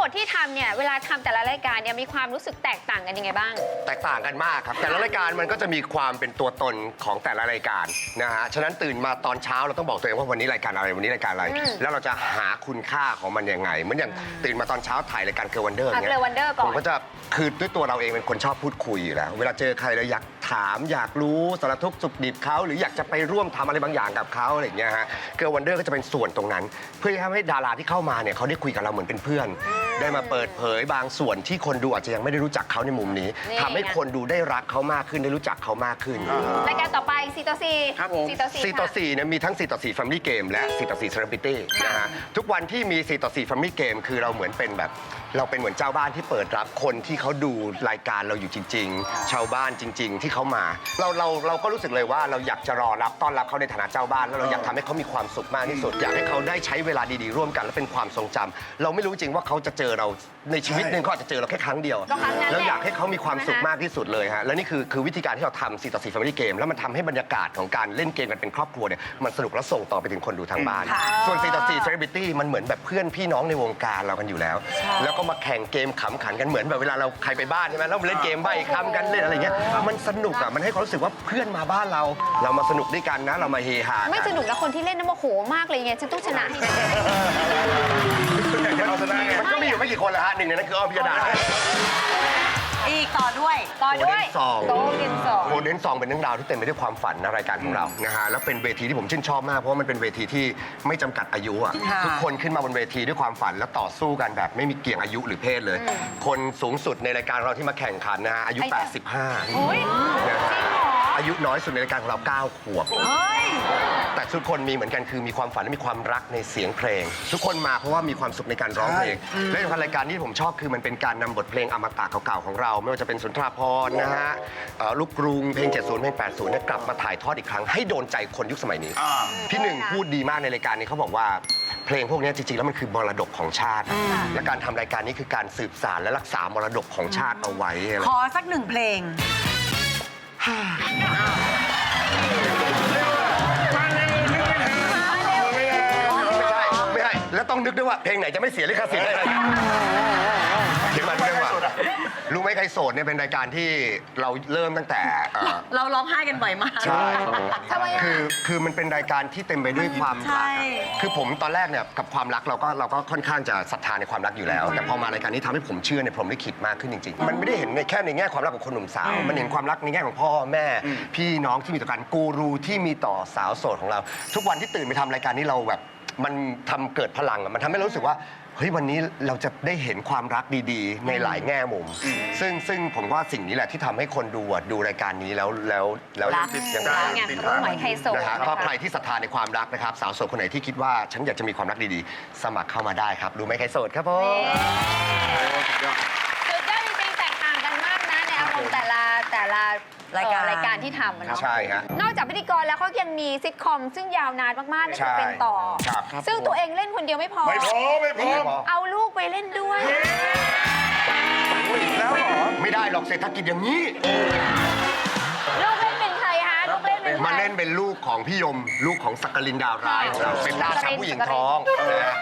หมดที่ทำเนี่ยเวลาทำแต่ละรายการเนี่ยมีความรู้สึกแตกต่างกันยังไงบ้าง แตกต่างกันมากครับ แต่ละรายการมันก็จะมีความเป็นตัวตนของแต่ละรายการนะฮะฉะนั้นตื่นมาตอนเช้าเราต้องบอกตัวเองว่าวันนี้รายการอะไรวันนี้รายการอะไร อืม แล้วเราจะหาคุณค่าของมันยังไงเหมือนอย่างตื่นมาตอนเช้าถ่ายรายการเกลวันเดอร์ อะเงี้เกลือวันเดอร์ก่อนผมก็จะคือด้วยตัวเราเองเป็นคนชอบพูดคุยอยู่แล้ว เวลาเจอใครเราอยาก ถามอยากรู้สารทุกข์สุขดิบเขาหรืออยากจะไปร่วมทำอะไรบางอย่างกับเขาอะไรอย่างเงี้ยฮะเกลวันเดอร์ก็จะเป็นส่วนตรงนั้น เพื่อที่ทำให้ดาราที่เข้ามาเนี่ยเขาได้คุยกับเราเหมือนเป็นเพื่อน ได้มาเปิดเผยบางส่วนที่คนดูอาจจะยังไม่ได้รู้จักเขาในมุมนี้นี่ทำให้ไง คนดูได้รักเขามากขึ้นได้รู้จักเขามากขึ้น รายการต่อไป4ต่อ4ครับผม4ต่อ4 4ต่อ4เนี่ยมีทั้ง 4 ต่อ 4 Family Game และ 4 ต่อ4 Celebrity นะฮะ ทุกวันที่มี 4 ต่อ 4 Family Game คือเราเหมือนเป็นแบบเราเป็นเหมือนเจ้าบ้านที่เปิดรับคนที่เขาดูรายการเราอยู่จริง ๆ ชาวบ้านจริง ๆ ที่เขามา เราเราเราก็รู้สึกเลยว่าเราอยากจะรอรับต้อนรับเขาในฐานะเจ้าบ้าน แล้วเราอยากทำให้เขามีความสุขมากที่สุด อยากให้เขาได้ใช้เวลาดีๆ ร่วมกันและเป็นความทรงจำเราไม่รู้จริงว่าเขาจะเจอเราในชีวิตหนึ่งเขาอาจจะเจอเราแค่ครั้งเดียว ก็ครั้งนั้นแหละ แล้วอยากให้เขามีความสุขนะคะมากที่สุดเลยฮะ และนี่คือคือวิธีการที่เราทำ4ต่อ4 Family Game แล้วมันทำให้บรรยากาศของการเล่นเกมกันเป็นครอบครัวเนี่ยมันสนุกและส่งต่อไปถึงคนดูทางบ้าน ส่วน4ต่อ4 Celebrity มันเหมือนแบบเพื่อนพี่น้องในวงการเรากันอยู่แล้ว แล้วก็มาแข่งเกมขำขันกันเหมือนแบบเวลาเราใครไปบ้านใช่ไหมแล้วมาเล่นเกมใบ้คำกันเล่นอะไรเงี้ยมันสนุกอะมันให้ความรู้สึกว่าเพื่อนมาบ้านเรา เรามาสนุกด้วยกันนะเรามาเฮฮากัไม่สนุกแล้วคนที่เล่นน่ะโมโหมากเลยไงฉันต้องชนะให้ได้เอาชนะไงมันก็มีอยู่ไม่กี่คนแหละฮะหนึ่งในนั้นคืออ้อมพิยดา อีกต่อด้วย ต่อด้วยโกลเด้นซองโกลเด้นซองโกลเด้นซองเป็นเรื่องราวที่เต็มไปด้วยความฝันในรายการของเรานะฮะแล้วเป็นเวทีที่ผมชื่นชอบมากเพราะว่ามันเป็นเวทีที่ไม่จำกัดอายุอะค่ะ ทุกคนขึ้นมาบนเวทีด้วยความฝันแล้วต่อสู้กันแบบไม่มีเกี่ยงอายุหรือเพศเลย คนสูงสุดในรายการเราที่มาแข่งขันนะฮะอายุอายุ85 โอ้ยนะฮะอายุน้อยสุดในรายการของเรา 9 ขวบ เฮ้ย แต่ทุกคนมีเหมือนกันคือมีความฝันและมีความรักในเสียงเพลง ทุกคนมาเพราะว่ามีความสุขในการร้องเพลงและที่สำคัญรายการที่ผมชอบคือมันเป็นการนำบทเพลงอมตะเก่าๆของเรา ไม่ว่าจะเป็นสุนทราภรณ์นะฮะเอ่อลูกกรุงเพลง 70 เพลง 80เนี่ยกลับมาถ่ายทอดอีกครั้งให้โดนใจคนยุคสมัยนี้ พี่หนึ่งพูดดีมากในรายการนี้เขาบอกว่า เพลงพวกนี้จริงๆแล้วมันคือมรดกของชาติ และการทำรายการนี้คือการสืบสานและรักษามรดกของชาติเอาไว้อะไร ขอสักหนึ่งเพลง ไม่ใช่ไม่ใช่แล้วต้องนึกด้วยว่าเพลงไหนจะไม่เสียลิขสิทธิ์ได้เขียนมาเรื่องว่า รู้ไหมใครโสดเนี่ยเป็นรายการที่เราเริ่มตั้งแต่เอ่อ เราร้องไห้กันบ่อยมาก ใช่ทำไมอะคือคือมันเป็นรายการที่เต็มไปด้วยความใช่รักอะคือผมตอนแรกเนี่ยกับความรักเราก็เราก็ค่อนข้างจะศรัทธาในความรักอยู่แล้ว แต่พอมารายการนี้ทำให้ผมเชื่อในพรหมลิขิตมากขึ้นจริงๆ มันไม่ได้เห็นในแค่ในแง่ความรักของคนหนุ่มสาว มันเห็นความรักในแง่ของพ่อแม่ พี่น้องที่มีต่อกันกูรูที่มีต่อสาวโสดของเรา ทุกวันที่ตื่นไปทำรายการนี้เราแบบ มันทำเกิดพลังอะมันทำให้เรารู้สึกว่าเฮ้ยวันนี้เราจะได้เห็นความรักดีๆ ในหลายแง่มุม ซึ่งซึ่งผมว่าสิ่งนี้แหละที่ทำให้คนดูอะดูรายการนี้แล้วแล้วแล้วรักยังแล้วไงไงรู้ไหมใครโสดนะฮะนะคะก็ใครที่ศรัทธาในความรักนะครับ สาวโสดคนไหนที่คิดว่าฉันอยากจะมีความรักดีๆ สมัครเข้ามาได้ครับรู้ไหมใครโสดครับผม สุดยอดจริงๆแตกต่างกันมากนะในอารมณ์แต่ละ แต่ละรายการ เอ่อรายการที่ทำอะเนาะใช่ฮะ นอกจากพิธีกรแล้วเขายังมีซิทคอม ซึ่งยาวนานมากๆนั่นใช่คือเป็นต่อครับ ซึ่งตัวเองเล่นคนเดียวไม่พอไม่พอ ไม่พอไม่พอเอาลูกไปเล่นด้วย แล้วเหรอไม่ได้หรอกเศรษฐกิจอย่างนี้ ลูกเล่นเป็นใครคะลูกเล่นเป็นใคร มาเล่นเป็นลูกของพี่ยม ลูกของสักกลินดาวร้ายของเราเป็นราชาผู้หญิงท้องนะ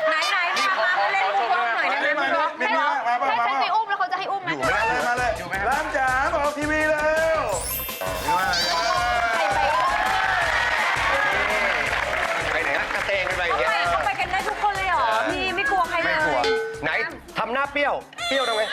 หน้าเปรี้ยว เปรี้ยวนะเว้ย